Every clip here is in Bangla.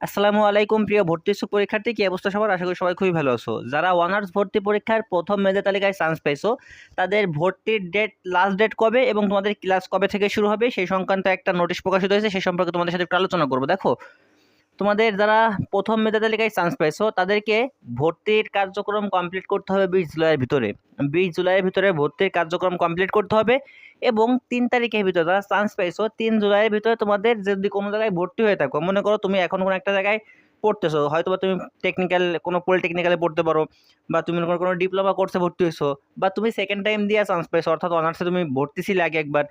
আসসালামু আলাইকুম প্রিয় ভর্তি পরীক্ষার্থী, কি অবস্থা সবার? আশা করি সবাই খুবই ভালো আছো। যারা অনার্স ভর্তি পরীক্ষার প্রথম মেধা তালিকায় চান্স পেয়েছ, তাদের ভর্তির ডেট লাস্ট ডেট কবে এবং তোমাদের ক্লাস কবে থেকে শুরু হবে, সেই সংক্রান্ত একটা নোটিশ প্রকাশিত হয়েছে, সেই সম্পর্কে তোমাদের সাথে একটু আলোচনা করব। দেখো তোমাদের যারা প্রথম মেধা তালিকায় চান্স পাইছো তাদেরকে ভর্তির কার্যক্রম কমপ্লিট করতে হবে বিশ জুলাইয়ের ভিতরে। বিশ জুলাইয়ের ভিতরে ভর্তির কার্যক্রম কমপ্লিট করতে হবে এবং তিন তারিখের ভিতরে যারা চান্স পাইছো তিন জুলাইয়ের ভিতরে তোমাদের যদি কোনো জায়গায় ভর্তি হয়ে থাকো, মনে করো তুমি এখন কোনো একটা জায়গায় পড়তেছো হয়তো বা তুমি টেকনিক্যাল কোনো পলিটেকনিক্যালে পড়তে পারো বা তুমি কোনো কোনো ডিপ্লোমা কোর্সে ভর্তি হয়েছো বা তুমি সেকেন্ড টাইম দিয়ে চান্স পেয়েছ, অর্থাৎ অনার্সে তুমি ভর্তি ছিলে আগে একবার,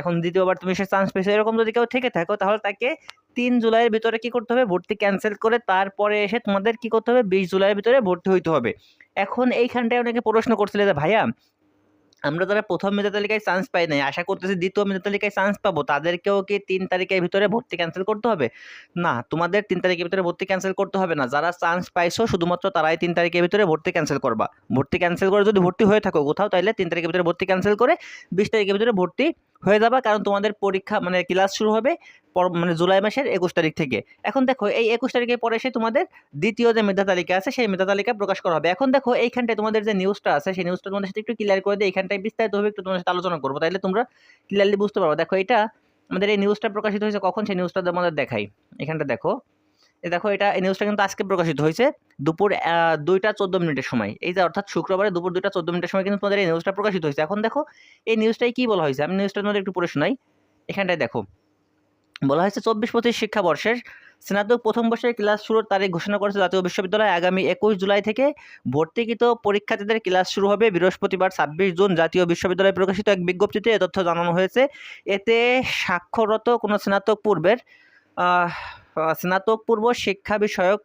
এখন দ্বিতীয়বার তুমি সে চান্স পেয়েছ, এরকম যদি কেউ থেকে থাকো, তাহলে তাকে তিন জুলাইয়ের ভিতরে কি করতে হবে? ভর্তি ক্যান্সেল করে তারপরে এসে তোমাদের কি করতে হবে? বিশ জুলাইয়ের ভিতরে ভর্তি হইতে হবে। এখন এইখানটায় অনেকে প্রশ্ন করছিলে যে, ভাইয়া, আমরা যারা প্রথম মেধা তালিকায় চান্স পাই নাই, আশা করতেছি দ্বিতীয় মেধা তালিকায় চান্স পাবো, তাদেরকেও কি তিন তারিখের ভিতরে ভর্তি ক্যান্সেল করতে হবে? না, তোমাদের তিন তারিখের ভিতরে ভর্তি ক্যান্সেল করতে হবে না। যারা চান্স পাইছো, শুধুমাত্র তারাই তিন তারিখের ভিতরে ভর্তি ক্যান্সেল করবা। ভর্তি ক্যান্সেল করে যদি ভর্তি হয়ে থাকো কোথাও তাহলে তিন তারিখের ভিতরে ভর্তি ক্যান্সেল করে বিশ তারিখের ভিতরে ভর্তি হয়ে যাবা, কারণ তোমাদের পরীক্ষা মানে ক্লাস শুরু হবে। মানে জুলাই মাসের একুশ তারিখ থেকে। এখন দেখো, এই একুশ তারিখের পরে এসে তোমাদের দ্বিতীয় যে মেধা তালিকা আছে, সেই মেধা তালিকা প্রকাশ করা হবে। এখন দেখো, এইখানটায় তোমাদের যে নিউজটা আছে, সেই নিউজটা তোমাদের সাথে একটু ক্লিয়ার করে দিয়ে এইখানটায় বিস্তারিতভাবে একটু তোমাদের সাথে আলোচনা করব। তাহলে তোমরা ক্লিয়ারলি বুঝতে পারব। দেখো, এটা আমাদের এই নিউজটা প্রকাশিত হয়েছে কখন? সেই নিউজটা তোমাদের দেখাই। এখানটা দেখো। দেখো, এটা, এই নিউজটা কিন্তু আজকে প্রকাশিত হয়েছে দুপুর দুইটা চোদ্দ মিনিটের সময়। এই যে অর্থাৎ শুক্রবারে দুপুর দুইটা চোদ্দ মিনিটের সময় কিন্তু তোমাদের এই নিউজটা প্রকাশিত হয়েছে। এখন দেখো, এই নিউজটাই কি বলা হয়েছে? আমি নিউজটা তোমাদের একটু পড়ে শোনাই। এখানটায় দেখো। বলা হয়েছে চব্বিশ পঁচিশ শিক্ষাবর্ষের স্নাতক প্রথম বর্ষের ক্লাস শুরুর তারিখ ঘোষণা করেছে জাতীয় বিশ্ববিদ্যালয়। আগামী একুশ জুলাই থেকে ভর্তিকৃত পরীক্ষার্থীদের ক্লাস শুরু হবে। বৃহস্পতিবার ছাব্বিশ জুন জাতীয় বিশ্ববিদ্যালয়ে প্রকাশিত এক বিজ্ঞপ্তিতে এ তথ্য জানানো হয়েছে। এতে স্বাক্ষররত কোনো স্নাতক পূর্বের স্নাতক পূর্ব শিক্ষা বিষয়ক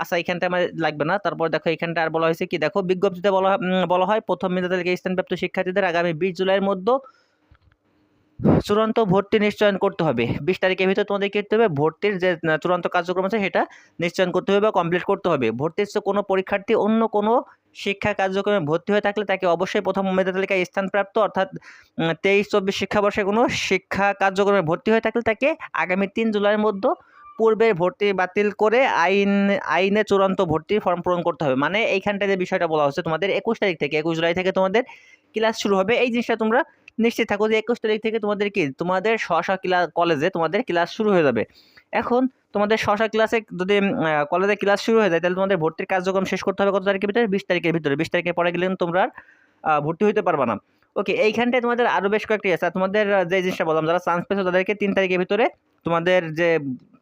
আচ্ছা এখানটা আমার লাগবে না। তারপর দেখো এখানটা আর বলা হয়েছে কি? দেখো, বিজ্ঞপ্তিতে বলা বলা হয়, প্রথম মেধা তালিকায় স্থানপ্রাপ্ত শিক্ষার্থীদের আগামী বিশ জুলাইয়ের মধ্যে চূড়ান্ত ভর্তি নিশ্চয়ন করতে হবে। বিশ তারিখের ভিতরে তোমাদের কী করতে হবে? ভর্তির যে চূড়ান্ত কার্যক্রম আছে সেটা নিশ্চয়ন করতে হবে বা কমপ্লিট করতে হবে। ভর্তির কোনো পরীক্ষার্থী অন্য কোনো শিক্ষা কার্যক্রমে ভর্তি হয়ে থাকলে তাকে অবশ্যই প্রথম মেধা তালিকায় স্থানপ্রাপ্ত অর্থাৎ তেইশ, চব্বিশ শিক্ষাবর্ষে কোনো শিক্ষা কার্যক্রমে ভর্তি হয়ে থাকলে তাকে আগামী তিন জুলাইয়ের মধ্যে পূর্বের ভর্তি বাতিল করে আইন, আইনে চূড়ান্ত ভর্তির ফর্ম পূরণ করতে হবে। মানে এইখানটায় যে বিষয়টা বলা হচ্ছে, তোমাদের একুশ তারিখ থেকে, একুশ জুলাই থেকে তোমাদের ক্লাস শুরু হবে। এই জিনিসটা তোমরা নিশ্চিত থাকো যে একুশ তারিখ থেকে তোমাদের কি? তোমাদের স্ব ক্লাস কলেজে তোমাদের ক্লাস শুরু হয়ে যাবে। এখন তোমাদের স্ব ক্লাসে যদি কলেজে ক্লাস শুরু হয়ে যায়, তাহলে তোমাদের ভর্তির কার্যক্রম শেষ করতে হবে কত তারিখের ভিতরে? বিশ তারিখের ভিতরে। বিশ তারিখের পরে গেলে তোমরা ভর্তি হতে পারবে না। ওকে এইখানটায় তোমাদের আরও বেশ কয়েকটি আছে। তোমাদের যে জিনিসটা বললাম, যারা চান্স পেয়েছ তাদেরকে তিন তারিখের ভিতরে তোমাদের যে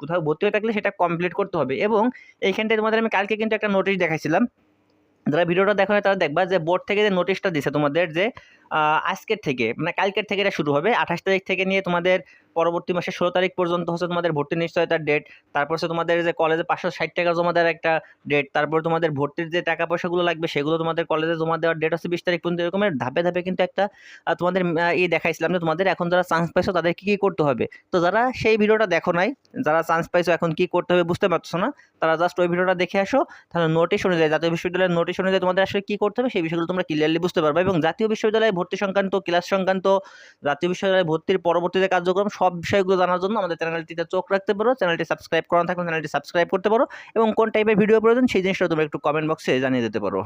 কোথাও ভর্তি হয়ে থাকলে সেটা কমপ্লিট করতে হবে। এবং এইখানটায় তোমাদের আমি কালকে কিন্তু একটা নোটিশ দেখাইছিলাম। যারা ভিডিওটা দেখো তারা দেখবা যে বোর্ড থেকে যে নোটিশটা দিছে তোমাদের যে আজকের থেকে মানে কালকের থেকে এটা শুরু হবে। আঠাশ তারিখ থেকে নিয়ে তোমাদের পরবর্তী মাসের ষোলো তারিখ পর্যন্ত হচ্ছে তোমাদের ভর্তি নিশ্চয়তার ডেট তারপর হচ্ছে তোমাদের যে কলেজে পাঁচশো ষাট টাকা জমা দেওয়ার একটা ডেট তারপর তোমাদের ভর্তির যে টাকা পয়সাগুলো লাগবে, সেগুলো তোমাদের কলেজে জমা দেওয়ার ডেট হচ্ছে বিশ তারিখ পর্যন্ত, এরকমের ধাপে ধাপে কিন্তু একটা তোমাদের ই দেখাইছিলাম যে তোমাদের এখন যারা চান্স পাইছো তাদের কী কী করতে হবে? তো যারা সেই ভিডিওটা দেখো নাই, যারা চান্স পাইছো এখন কি করতে হবে বুঝতে পারছ না, তারা জাস্ট ওই ভিডিওটা দেখে আসো, তাহলে নোটিশ অনুযায়ী, জাতীয় বিশ্ববিদ্যালয়ের নোটিশ অনুযায়ী তোমাদের আসলে কী করতে হবে, সেই বিষয়গুলো তোমরা ক্লিয়ারলি বুঝতে পারবে এবং জাতীয় বিশ্ববিদ্যালয়ে ভর্তি সংক্রান্ত ক্লাস সংক্রান্ত, জাতীয় বিশ্ববিদ্যালয়ে ভর্তির পরবর্তীতে কার্যক্রম, সব বিষয়গুলো জানার জন্য আমাদের চ্যানেলটিতে চোখ রাখতে পারো চ্যানেলটি সাবস্ক্রাইব করা থাকলে চ্যানেলটি সাবস্ক্রাইব করতে পারো এবং কোন টাইপের ভিডিও প্রয়োজন, সেই জিনিসটা তোমরা একটু কমেন্ট বক্সে জানিয়ে দিতে পারো।